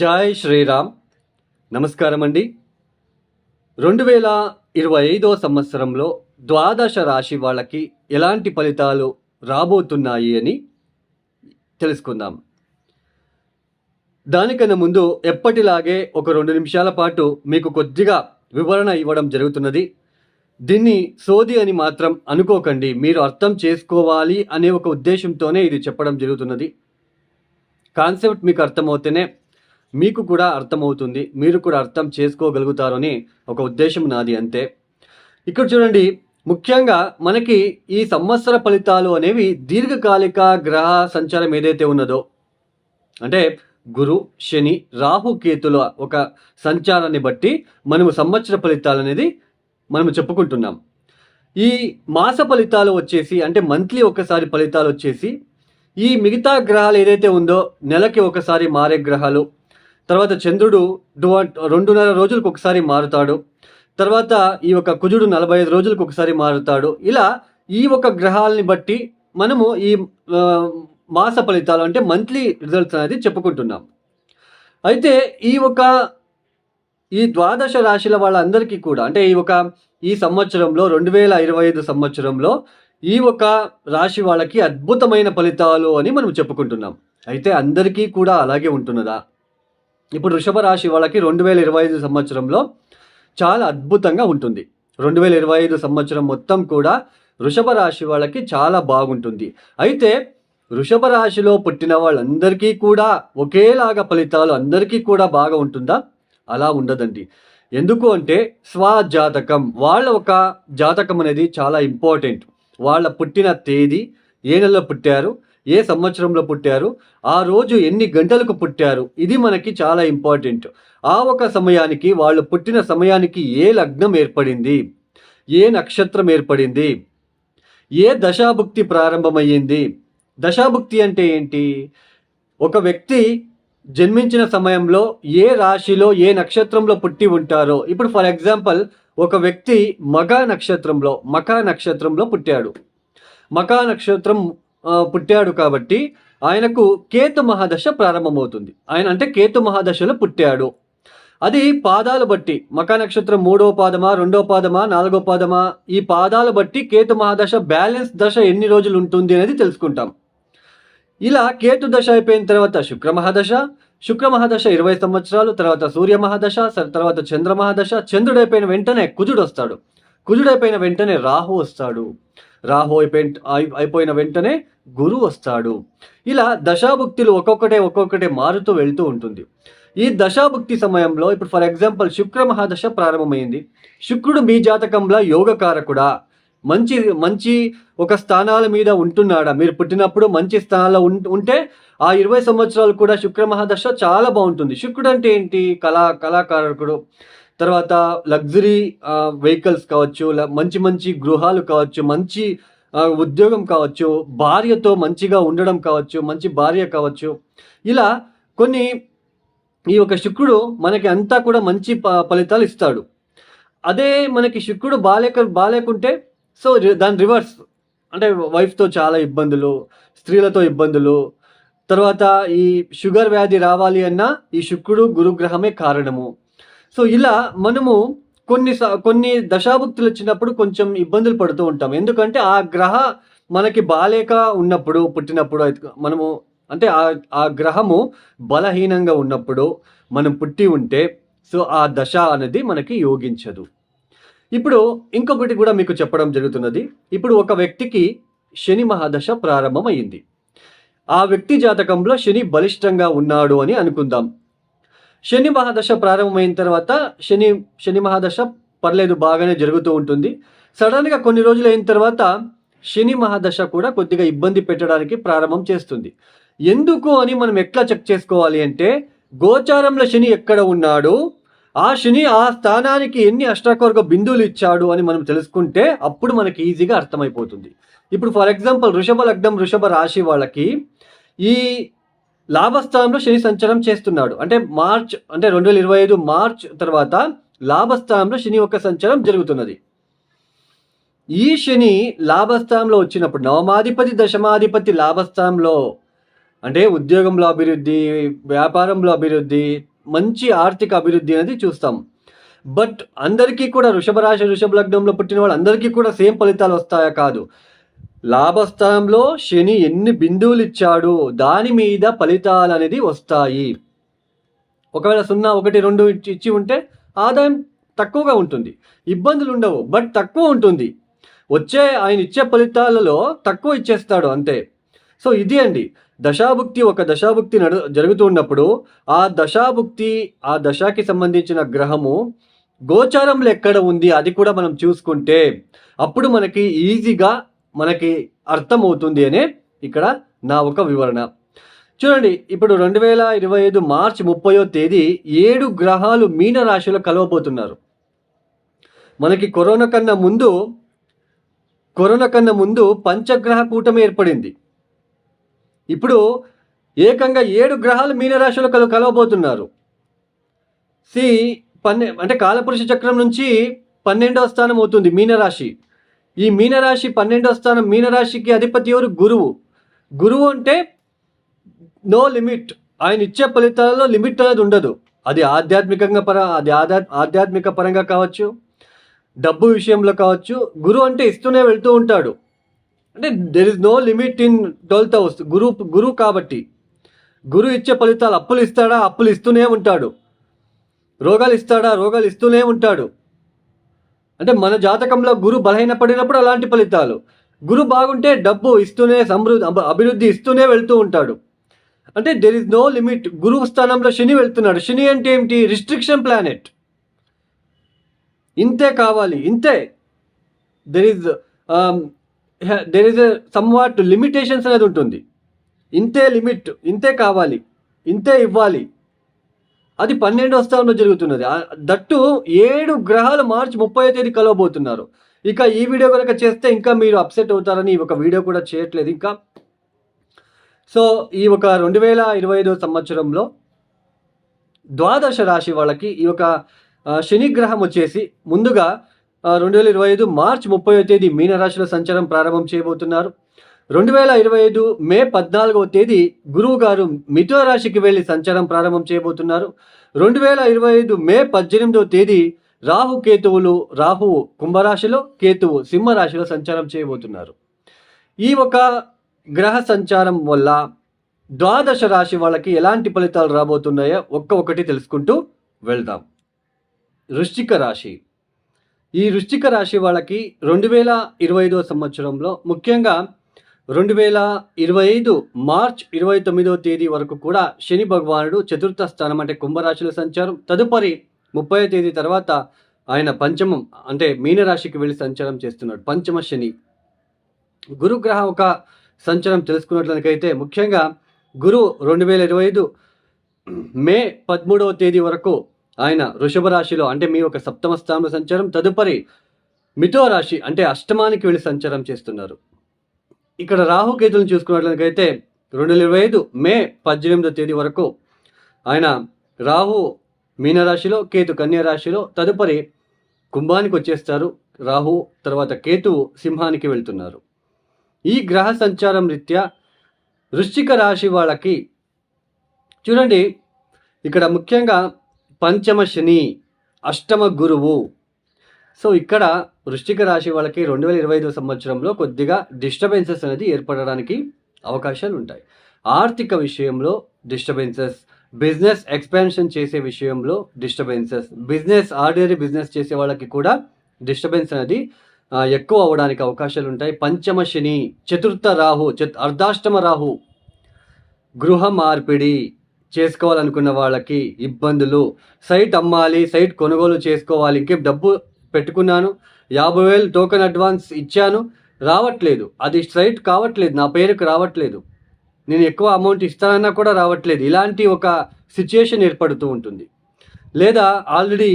జై శ్రీరామ్. నమస్కారం అండి రెండు వేల ఇరవై ఐదో సంవత్సరంలో ద్వాదశ రాశి వాళ్ళకి ఎలాంటి ఫలితాలు రాబోతున్నాయి అని తెలుసుకుందాం. దానికన్నా ముందు ఎప్పటిలాగే ఒక రెండు నిమిషాల పాటు మీకు కొద్దిగా వివరణ ఇవ్వడం జరుగుతున్నది. దీన్ని సోది అని మాత్రం అనుకోకండి. మీరు అర్థం చేసుకోవాలి అనే ఒక ఉద్దేశంతోనే ఇది చెప్పడం జరుగుతున్నది. కాన్సెప్ట్ మీకు అర్థమవుతేనే మీకు కూడా అర్థమవుతుంది మీరు కూడా అర్థం చేసుకోగలుగుతారని ఒక ఉద్దేశం నాది అంతే. ఇక్కడ చూడండి ముఖ్యంగా మనకి ఈ సంవత్సర ఫలితాలు అనేవి దీర్ఘకాలిక గ్రహ సంచారం ఏదైతే ఉన్నదో అంటే గురు శని రాహు కేతుల ఒక సంచారాన్ని బట్టి మనము సంవత్సర ఫలితాలు అనేది మనము చెప్పుకుంటున్నాం. ఈ మాస ఫలితాలు వచ్చేసి అంటే మంత్లీ ఒకసారి ఫలితాలు వచ్చేసి ఈ మిగతా గ్రహాలు ఏదైతే ఉందో నెలకి ఒకసారి మారే గ్రహాలు తర్వాత చంద్రుడు రెండున్నర రోజులకు ఒకసారి మారుతాడు. తర్వాత ఈ యొక్క కుజుడు నలభై ఐదు రోజులకు ఒకసారి మారుతాడు. ఇలా ఈ ఒక గ్రహాలని బట్టి మనము ఈ మాస ఫలితాలు అంటే మంత్లీ రిజల్ట్స్ అనేది చెప్పుకుంటున్నాం. అయితే ఈ ఒక ఈ ద్వాదశ రాశుల వాళ్ళందరికీ కూడా అంటే ఈ ఒక ఈ సంవత్సరంలో రెండు వేల ఇరవై ఐదు సంవత్సరంలో ఈ ఒక రాశి వాళ్ళకి అద్భుతమైన ఫలితాలు అని మనం చెప్పుకుంటున్నాం. అయితే అందరికీ కూడా అలాగే ఉంటున్నదా? ఇప్పుడు వృషభ రాశి వాళ్ళకి రెండు వేల ఇరవై ఐదు సంవత్సరంలో చాలా అద్భుతంగా ఉంటుంది. రెండు వేల ఇరవై ఐదు సంవత్సరం మొత్తం కూడా వృషభ రాశి వాళ్ళకి చాలా బాగుంటుంది. అయితే వృషభ రాశిలో పుట్టిన వాళ్ళందరికీ కూడా ఒకేలాగా ఫలితాలు అందరికీ కూడా బాగా ఉంటుందా? అలా ఉండదండి. ఎందుకు అంటే స్వజాతకం. వాళ్ళ ఒక జాతకం అనేది చాలా ఇంపార్టెంట్. వాళ్ళ పుట్టిన తేదీ ఏ నెలలో పుట్టారు ఏ సంవత్సరంలో పుట్టారు? ఆ రోజు ఎన్ని గంటలకు పుట్టారు? ఇది మనకి చాలా ఇంపార్టెంట్. ఆ ఒక సమయానికి వాళ్ళు పుట్టిన సమయానికి ఏ లగ్నం ఏర్పడింది? ఏ నక్షత్రం ఏర్పడింది? ఏ దశాభుక్తి ప్రారంభమయ్యింది? దశాభుక్తి అంటే ఏంటి? ఒక వ్యక్తి జన్మించిన సమయంలో ఏ రాశిలో ఏ నక్షత్రంలో పుట్టి ఉంటారో. ఇప్పుడు ఫర్ ఎగ్జాంపుల్ ఒక వ్యక్తి మగ నక్షత్రంలో మకా నక్షత్రంలో పుట్టాడు. మకా నక్షత్రం పుట్టాడు కాబట్టి ఆయనకు కేతు మహాదశ ప్రారంభమవుతుంది. ఆయన అంటే కేతు మహాదశలో పుట్టాడు. అది పాదాలు బట్టి మకా నక్షత్రం మూడో పాదమా రెండో పాదమా నాలుగో పాదమా ఈ పాదాలు బట్టి కేతు మహాదశ బ్యాలెన్స్ దశ ఎన్ని రోజులు ఉంటుంది అనేది తెలుసుకుంటాం. ఇలా కేతు దశ అయిపోయిన తర్వాత శుక్ర మహాదశ శుక్ర మహాదశ ఇరవై సంవత్సరాలు తర్వాత సూర్య మహాదశ తర్వాత చంద్ర మహాదశ చంద్రుడైపోయిన వెంటనే కుజుడు వస్తాడు. కుజుడైపోయిన వెంటనే రాహు వస్తాడు. రాహు అయిపోయిన అయిపోయిన వెంటనే గురువు వస్తాడు. ఇలా దశాభుక్తులు ఒక్కొక్కటే ఒక్కొక్కటే మారుతూ వెళ్తూ ఉంటుంది. ఈ దశాభుక్తి సమయంలో ఇప్పుడు ఫర్ ఎగ్జాంపుల్ శుక్ర మహాదశ ప్రారంభమైంది. శుక్రుడు మీ జాతకంలో యోగకారకుడా? మంచి మంచి ఒక స్థానాల మీద ఉంటున్నాడా? మీరు పుట్టినప్పుడు మంచి స్థానాల్లో ఉం- ఉంటే ఆ ఇరవై సంవత్సరాలు కూడా శుక్ర మహాదశ చాలా బాగుంటుంది. శుక్రుడు అంటే ఏంటి? కళా కళాకారకుడు తర్వాత లగ్జరీ వెహికల్స్ కావచ్చు మంచి మంచి గృహాలు కావచ్చు మంచి ఉద్యోగం కావచ్చు భార్యతో మంచిగా ఉండడం కావచ్చు మంచి భార్య కావచ్చు. ఇలా కొన్ని ఈ యొక్క శుక్రుడు మనకి అంతా కూడా మంచి ప- ఫలితాలు ఇస్తాడు. అదే మనకి శుక్రుడు బాలేక బాలేకుంటే సో దాని రివర్స్ అంటే వైఫ్తో చాలా ఇబ్బందులు స్త్రీలతో ఇబ్బందులు. తర్వాత ఈ షుగర్ వ్యాధి రావాలి అన్నా ఈ శుక్రుడు గురుగ్రహమే కారణము. సో ఇలా మనము కొన్ని స- కొన్ని దశాభుక్తులు వచ్చినప్పుడు కొంచెం ఇబ్బందులు పడుతూ ఉంటాం. ఎందుకంటే ఆ గ్రహ మనకి బాలేక ఉన్నప్పుడు పుట్టినప్పుడు అయితే మనము అంటే ఆ ఆ గ్రహము బలహీనంగా ఉన్నప్పుడు మనం పుట్టి ఉంటే సో ఆ దశ అనేది మనకి యోగించదు. ఇప్పుడు ఇంకొకటి కూడా మీకు చెప్పడం జరుగుతున్నది. ఇప్పుడు ఒక వ్యక్తికి శని మహాదశ ప్రారంభమైంది ఆ వ్యక్తి జాతకంలో శని బలిష్టంగా ఉన్నాడు అని అనుకుందాం. శని మహాదశ ప్రారంభమైన తర్వాత శని శని మహాదశ పర్లేదు బాగానే జరుగుతూ ఉంటుంది. సడన్గా కొన్ని రోజులు అయిన తర్వాత శని మహాదశ కూడా కొద్దిగా ఇబ్బంది పెట్టడానికి ప్రారంభం చేస్తుంది. ఎందుకు అని మనం ఎట్లా చెక్ చేసుకోవాలి అంటే గోచారంలో శని ఎక్కడ ఉన్నాడు ఆ శని ఆ స్థానానికి ఎన్ని అష్టాకోర్గ బిందువులు ఇచ్చాడు అని మనం తెలుసుకుంటే అప్పుడు మనకి ఈజీగా అర్థమైపోతుంది. ఇప్పుడు ఫర్ ఎగ్జాంపుల్ వృషభ లగ్నం వృషభ రాశి వాళ్ళకి ఈ లాభస్థానంలో శని సంచారం చేస్తున్నాడు. అంటే మార్చ్ అంటే రెండు వేల ఇరవై ఐదు మార్చ్ తర్వాత లాభస్థానంలో శని యొక్క సంచారం జరుగుతున్నది. ఈ శని లాభస్థానంలో వచ్చినప్పుడు నవమాధిపతి దశమాధిపతి లాభస్థానంలో అంటే ఉద్యోగంలో అభివృద్ధి వ్యాపారంలో అభివృద్ధి మంచి ఆర్థిక అభివృద్ధి అనేది చూస్తాం. బట్ అందరికీ కూడా వృషభ రాశి వృషభ లగ్నంలో పుట్టిన వాళ్ళందరికీ కూడా సేమ్ ఫలితాలు వస్తాయా కాదు. లాభస్థానంలో శని ఎన్ని బిందువులు ఇచ్చాడో దాని మీద ఫలితాలు అనేది వస్తాయి. ఒకవేళ సున్నా ఒకటి రెండు ఇచ్చి- ఇచ్చి ఉంటే ఆదాయం తక్కువగా ఉంటుంది. ఇబ్బందులు ఉండవు బట్ తక్కువ ఉంటుంది. వచ్చే ఆయన ఇచ్చే ఫలితాలలో తక్కువ ఇచ్చేస్తాడు అంతే. సో ఇది అండి. దశాభుక్తి ఒక దశాభుక్తి నడు జరుగుతున్నప్పుడు ఆ దశాభుక్తి ఆ దశకి సంబంధించిన గ్రహము గోచారంలో ఎక్కడ ఉంది అది కూడా మనం చూసుకుంటే అప్పుడు మనకి ఈజీగా మనకి అర్థమవుతుంది అనే ఇక్కడ నా ఒక వివరణ. చూడండి ఇప్పుడు రెండు వేల ఇరవై ఐదు మార్చి ముప్పయో తేదీ ఏడు గ్రహాలు మీన రాశిలో కలవబోతున్నారు. మనకి కరోనా కన్నా ముందు కరోనా కన్నా ముందు పంచగ్రహ కూటమి ఏర్పడింది. ఇప్పుడు ఏకంగా ఏడు గ్రహాలు మీనరాశిలో కల కలవబోతున్నారు. సి పన్నె అంటే కాలపురుష చక్రం నుంచి పన్నెండవ స్థానం అవుతుంది మీనరాశి ఈ మీనరాశి పన్నెండో స్థానం మీనరాశికి అధిపతి ఎవరు? గురువు. గురువు అంటే నో లిమిట్ ఆయన ఇచ్చే ఫలితాలలో లిమిట్ అనేది ఉండదు. అది ఆధ్యాత్మికంగా పర అది ఆధ్యా ఆధ్యాత్మిక పరంగా కావచ్చు డబ్బు విషయంలో కావచ్చు. గురువు అంటే ఇస్తూనే వెళ్తూ ఉంటాడు. అంటే there is no limit in twelfth house గురువు గురువు కాబట్టి. గురువు ఇచ్చే ఫలితాలు అప్పులు ఇస్తాడా? అప్పులు ఇస్తూనే ఉంటాడు. రోగాలు ఇస్తాడా? రోగాలు ఇస్తూనే ఉంటాడు. అంటే మన జాతకంలో గురు బలహీనపడినప్పుడు అలాంటి ఫలితాలు. గురు బాగుంటే డబ్బు ఇస్తూనే సమృద్ధి అభివృద్ధి ఇస్తూనే వెళ్తూ ఉంటాడు. అంటే దెర్ ఇస్ నో లిమిట్ గురువు స్థానంలో శని వెళ్తున్నాడు. శని అంటే ఏమిటి? రిస్ట్రిక్షన్ ప్లానెట్ ఇంతే కావాలి. ఇంతే. There is there is somewhat limitations అనేది ఉంటుంది. ఇంతే లిమిట్ ఇంతే కావాలి. ఇంతే ఇవ్వాలి. అది పన్నెండవ స్థానంలో జరుగుతున్నది. దట్టు ఏడు గ్రహాలు మార్చి ముప్పై తేదీ కలవబోతున్నారు. ఇక ఈ వీడియో కనుక చేస్తే ఇంకా మీరు అప్సెట్ అవుతారని ఈ ఒక వీడియో కూడా చేయట్లేదు ఇంకా. సో ఈ ఒక రెండు వేల ఇరవై ఐదో సంవత్సరంలో ద్వాదశ రాశి వాళ్ళకి ఈ ఒక శనిగ్రహం వచ్చేసి ముందుగా రెండు వేల ఇరవై ఐదు మార్చ్ ముప్పై తేదీ మీనరాశిలో సంచారం ప్రారంభం చేయబోతున్నారు. రెండు వేల ఇరవై ఐదు మే పద్నాలుగవ తేదీ గురువు గారు మిథున రాశికి వెళ్ళి సంచారం ప్రారంభం చేయబోతున్నారు. రెండు వేల ఇరవై ఐదు మే పద్దెనిమిదవ తేదీ రాహు కేతువులు రాహువు కుంభరాశిలో కేతువు సింహరాశిలో సంచారం చేయబోతున్నారు. ఈ ఒక గ్రహ సంచారం వల్ల ద్వాదశ రాశి వాళ్ళకి ఎలాంటి ఫలితాలు రాబోతున్నాయో ఒక్క ఒకటి తెలుసుకుంటూ వెళ్దాం. వృశ్చిక రాశి. ఈ వృశ్చిక రాశి వాళ్ళకి రెండు వేల ఇరవై ఐదో సంవత్సరంలో ముఖ్యంగా రెండు వేల ఇరవై ఐదు మార్చ్ ఇరవై తొమ్మిదవ తేదీ వరకు కూడా శని భగవానుడు చతుర్థ స్థానం అంటే కుంభరాశిలో సంచారం. తదుపరి ముప్పై తేదీ తర్వాత ఆయన పంచమం అంటే మీనరాశికి వెళ్ళి సంచారం చేస్తున్నాడు. పంచమ శని. గురుగ్రహం ఒక సంచారం తెలుసుకున్నట్లకైతే ముఖ్యంగా గురు రెండు వేల ఇరవై ఐదు మే పదమూడవ తేదీ వరకు ఆయన వృషభ రాశిలో అంటే మీ ఒక సప్తమ స్థానంలో సంచారం. తదుపరి మిథో రాశి అంటే అష్టమానికి వెళ్ళి సంచారం చేస్తున్నారు. ఇక్కడ రాహుకేతులను చూసుకున్నట్లయితే రెండు వేల ఇరవై ఐదు మే పద్దెనిమిదో తేదీ వరకు ఆయన రాహు మీనరాశిలో కేతు కన్యా రాశిలో తదుపరి కుంభానికి వచ్చేస్తారు. రాహు తర్వాత కేతువు సింహానికి వెళ్తున్నారు. ఈ గ్రహ సంచారం రీత్యా వృశ్చిక రాశి వాళ్ళకి చూడండి ఇక్కడ ముఖ్యంగా పంచమ శని అష్టమ గురువు సో ఇక్కడ వృష్టిక రాశి వాళ్ళకి రెండు వేల ఇరవై ఐదు సంవత్సరంలో కొద్దిగా డిస్టర్బెన్సెస్ అనేది ఏర్పడడానికి అవకాశాలు ఉంటాయి. ఆర్థిక విషయంలో డిస్టర్బెన్సెస్ బిజినెస్ ఎక్స్పాన్షన్ చేసే విషయంలో డిస్టర్బెన్సెస్ బిజినెస్ ఆర్డినరీ బిజినెస్ చేసే వాళ్ళకి కూడా డిస్టర్బెన్స్ అనేది ఎక్కువ అవడానికి అవకాశాలు ఉంటాయి. పంచమ శని చతుర్థ రాహు చత్ అర్ధాష్టమ రాహు గృహ మార్పిడి చేసుకోవాలనుకున్న వాళ్ళకి ఇబ్బందులు సైట్ అమ్మాలి సైట్ కొనుగోలు చేసుకోవాలి ఇంకేం డబ్బు పెట్టుకున్నాను. యాభై వేలు టోకెన్ అడ్వాన్స్ ఇచ్చాను. రావట్లేదు. అది స్ట్రైట్ కావట్లేదు. నా పేరుకు రావట్లేదు. నేను ఎక్కువ అమౌంట్ ఇస్తానన్నా కూడా రావట్లేదు. ఇలాంటి ఒక సిచ్యుయేషన్ ఏర్పడుతూ ఉంటుంది. లేదా ఆల్రెడీ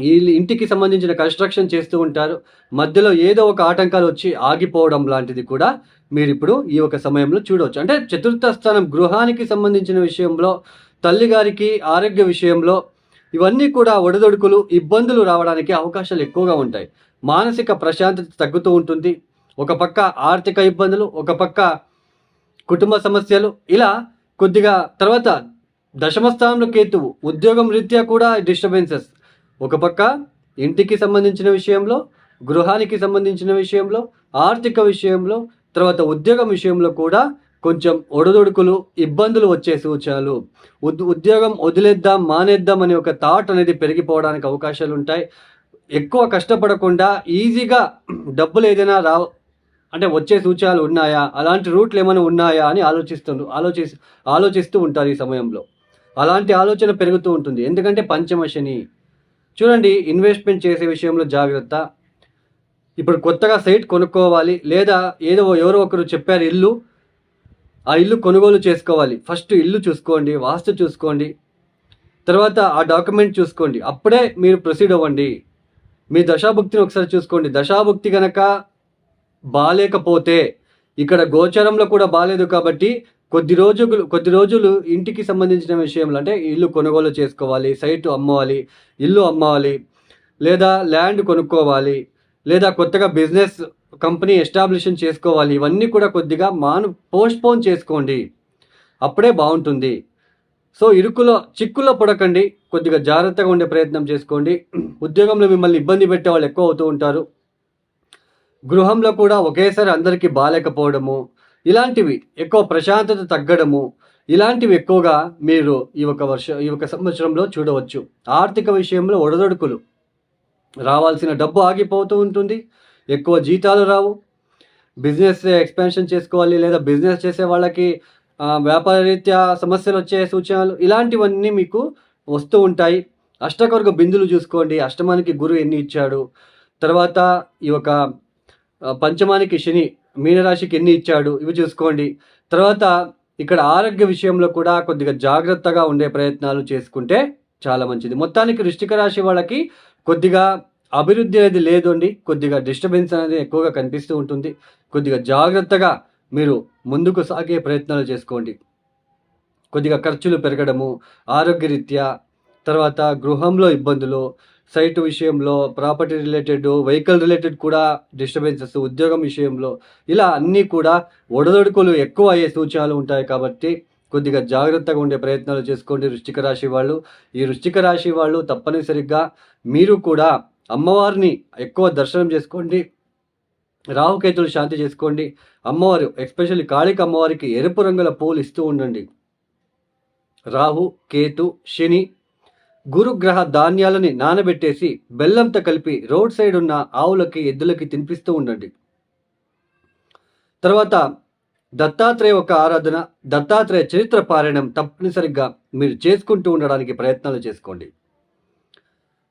ఈ ఇంటికి సంబంధించిన కన్స్ట్రక్షన్ చేస్తూ ఉంటారు. మధ్యలో ఏదో ఒక ఆటంకాలు వచ్చి ఆగిపోవడం లాంటిది కూడా మీరు ఇప్పుడు ఈ ఒక సమయంలో చూడవచ్చు. అంటే చతుర్థ స్థానం గృహానికి సంబంధించిన విషయంలో తల్లిగారికి ఆరోగ్య విషయంలో ఇవన్నీ కూడా ఒడిదొడుకులు ఇబ్బందులు రావడానికి అవకాశాలు ఎక్కువగా ఉంటాయి. మానసిక ప్రశాంతత తగ్గుతూ ఉంటుంది. ఒక పక్క ఆర్థిక ఇబ్బందులు ఒక పక్క కుటుంబ సమస్యలు. ఇలా కొద్దిగా తర్వాత దశమ స్థానంలో కేతువు ఉద్యోగం రీత్యా కూడా డిస్టర్బెన్సెస్. ఒక పక్క ఇంటికి సంబంధించిన విషయంలో గృహానికి సంబంధించిన విషయంలో ఆర్థిక విషయంలో తర్వాత ఉద్యోగం విషయంలో కూడా కొంచెం ఒడదొడుకులు ఇబ్బందులు వచ్చే సూచనలు. ఉద్ ఉద్యోగం వదిలేద్దాం మానేద్దాం అనే ఒక థాట్ అనేది పెరిగిపోవడానికి అవకాశాలు ఉంటాయి. ఎక్కువ కష్టపడకుండా ఈజీగా డబ్బులు ఏదైనా రా అంటే వచ్చే సూచనలు ఉన్నాయా? అలాంటి రూట్లు ఏమైనా ఉన్నాయా అని ఆలోచిస్తు ఆలోచి ఆలోచిస్తూ ఉంటారు ఈ సమయంలో. అలాంటి ఆలోచన పెరుగుతూ ఉంటుంది. ఎందుకంటే పంచమశని చూడండి ఇన్వెస్ట్మెంట్ చేసే విషయంలో జాగ్రత్త. ఇప్పుడు కొత్తగా సైట్ కొనుక్కోవాలి లేదా ఏదో ఎవరో ఒకరు చెప్పారు ఇల్లు ఆ ఇల్లు కొనుగోలు చేసుకోవాలి. ఫస్ట్ ఇల్లు చూసుకోండి వాస్తు చూసుకోండి తర్వాత ఆ డాక్యుమెంట్ చూసుకోండి. అప్పుడే మీరు ప్రొసీడ్ అవ్వండి. మీ దశాభుక్తిని ఒకసారి చూసుకోండి. దశాభుక్తి గనక బాలేకపోతే ఇక్కడ గోచరంలో కూడా బాలేదు కాబట్టి కొద్ది రోజులు కొద్ది రోజులు ఇంటికి సంబంధించిన విషయంలో అంటే ఇల్లు కొనుగోలు చేసుకోవాలి సైట్ అమ్మవాలి ఇల్లు అమ్మాలి లేదా ల్యాండ్ కొనుక్కోవాలి లేదా కొత్తగా బిజినెస్ కంపెనీ ఎస్టాబ్లిషన్ చేసుకోవాలి. ఇవన్నీ కూడా కొద్దిగా మాను పోస్ట్పోన్ చేసుకోండి. అప్పుడే బాగుంటుంది. సో ఇరుకులో చిక్కులో పడకండి. కొద్దిగా జాగ్రత్తగా ఉండే ప్రయత్నం చేసుకోండి. ఉద్యోగంలో మిమ్మల్ని ఇబ్బంది పెట్టే వాళ్ళు ఎక్కువ అవుతూ ఉంటారు. గృహంలో కూడా ఒకేసారి అందరికీ బాగాలేకపోవడము ఇలాంటివి ఎక్కువ ప్రశాంతత తగ్గడము ఇలాంటివి ఎక్కువగా మీరు ఈ ఒక వర్ష ఈ ఒక సంవత్సరంలో చూడవచ్చు. ఆర్థిక విషయంలో ఒడదొడుకులు రావాల్సిన డబ్బు ఆగిపోతూ ఉంటుంది. ఎక్కువ జీతాలు రావు. బిజినెస్ ఎక్స్పాన్షన్ చేసుకోవాలి లేదా బిజినెస్ చేసే వాళ్ళకి వ్యాపార రీత్యా సమస్యలు వచ్చే సూచనలు ఇలాంటివన్నీ మీకు వస్తూ ఉంటాయి. అష్టకవర్గ బిందులు చూసుకోండి. అష్టమానికి గురు ఎన్ని ఇచ్చాడు? తర్వాత ఈ యొక్క పంచమానికి శని మీనరాశికి ఎన్ని ఇచ్చాడు? ఇవి చూసుకోండి. తర్వాత ఇక్కడ ఆరోగ్య విషయంలో కూడా కొద్దిగా జాగ్రత్తగా ఉండే ప్రయత్నాలు చేసుకుంటే చాలా మంచిది. మొత్తానికి వృష్టిక రాశి వాళ్ళకి కొద్దిగా అభివృద్ధి అనేది లేదు అండి. కొద్దిగా డిస్టర్బెన్స్ అనేది ఎక్కువగా కనిపిస్తూ ఉంటుంది. కొద్దిగా జాగ్రత్తగా మీరు ముందుకు సాగే ప్రయత్నాలు చేసుకోండి. కొద్దిగా ఖర్చులు పెరగడము ఆరోగ్యరీత్యా తర్వాత గృహంలో ఇబ్బందులు సైట్ విషయంలో ప్రాపర్టీ రిలేటెడ్ వెహికల్ రిలేటెడ్ కూడా డిస్టర్బెన్సెస్ ఉద్యోగం విషయంలో ఇలా అన్నీ కూడా ఒడదొడుకులు ఎక్కువ అయ్యే సూచనలు ఉంటాయి కాబట్టి కొద్దిగా జాగ్రత్తగా ఉండే ప్రయత్నాలు చేసుకోండి వృష్టిక రాశి వాళ్ళు. ఈ వృష్టిక రాశి వాళ్ళు తప్పనిసరిగా మీరు కూడా అమ్మవారిని ఎక్కువ దర్శనం చేసుకోండి రాహుకేతులు శాంతి చేసుకోండి. అమ్మవారు ఎస్పెషల్లీ కాళిక అమ్మవారికి ఎరుపు రంగుల పూలు ఇస్తూ ఉండండి. రాహు కేతు శని గురుగ్రహ ధాన్యాలని నానబెట్టేసి బెల్లంతో కలిపి రోడ్ సైడ్ ఉన్న ఆవులకి ఎద్దులకి తినిపిస్తూ ఉండండి. తర్వాత దత్తాత్రేయ ఒక ఆరాధన దత్తాత్రేయ చరిత్ర పారాయణం తప్పనిసరిగా మీరు చేసుకుంటూ ఉండడానికి ప్రయత్నాలు చేసుకోండి.